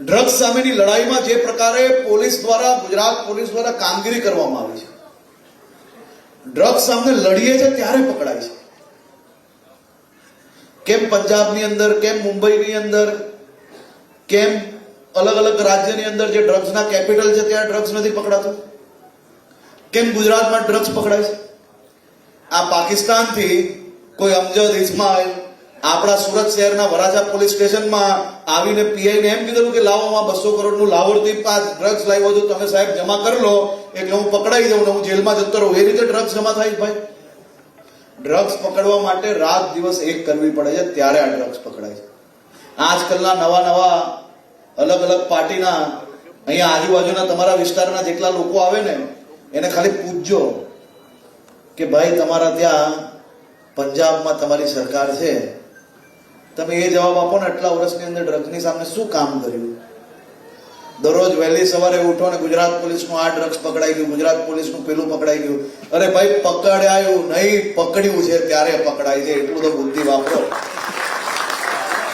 Drugs સામેની લડાઈમાં જે પ્રકારે પોલીસ દ્વારા, ગુજરાત પોલીસ દ્વારા કામગીરી કરવામાં આવી છે. ડ્રગ્સ સામે લડીએ છે ત્યારે પકડાય છે. કેમ પંજાબની અંદર, કેમ મુંબઈની અંદર, કેમ અલગ અલગ રાજ્યની અંદર જે ડ્રગ્સના કેપિટલ છે ત્યાં ડ્રગ્સ નથી પકડાતું? કેમ ગુજરાતમાં ડ્રગ્સ પકડાય છે? આ પાકિસ્તાનથી કોઈ અમજદ, ઇસ્માઇલ આપણા સુરત શહેરના વરાછા પોલીસ સ્ટેશનમાં આવીને પીઆઈને એમ કીધું કે લાવો બસો કરોડનું લાવોરથી આ ડ્રગ્સ લાવ્યો તો તમે સાહેબ જમા કરી લો, એટલે હું પકડાઈ જાઉં ને હું જેલમાં જતો રહું. એ રીતે ડ્રગ્સ જમા થાય ભાઈ. ડ્રગ્સ પકડવા માટે રાત દિવસ એક કરવી પડે છે, ત્યારે આ ડ્રગ્સ પકડાય છે. આજકાલના નવા નવા અલગ અલગ પાર્ટીના અહીંયા આજુબાજુના તમારા વિસ્તારના જેટલા લોકો આવે ને, એને ખાલી પૂછજો કે ભાઈ તમારા ત્યાં પંજાબમાં તમારી સરકાર છે તમે એ જવાબ આપો ને આટલા વર્ષની અંદર ડ્રગ્સની સામે શું કામ કર્યું? દરરોજ વહેલી સવારે ઉઠો ને ગુજરાત પોલીસનું આ ડ્રગ્સ પકડાઈ ગયું, ગુજરાત પોલીસનું પેલું પકડાઈ ગયું. અરે ભાઈ, પકડાયું નહીં, પકડ્યું છે, ત્યારે પકડાય છે, એટલું તો બુદ્ધિ વાપરો.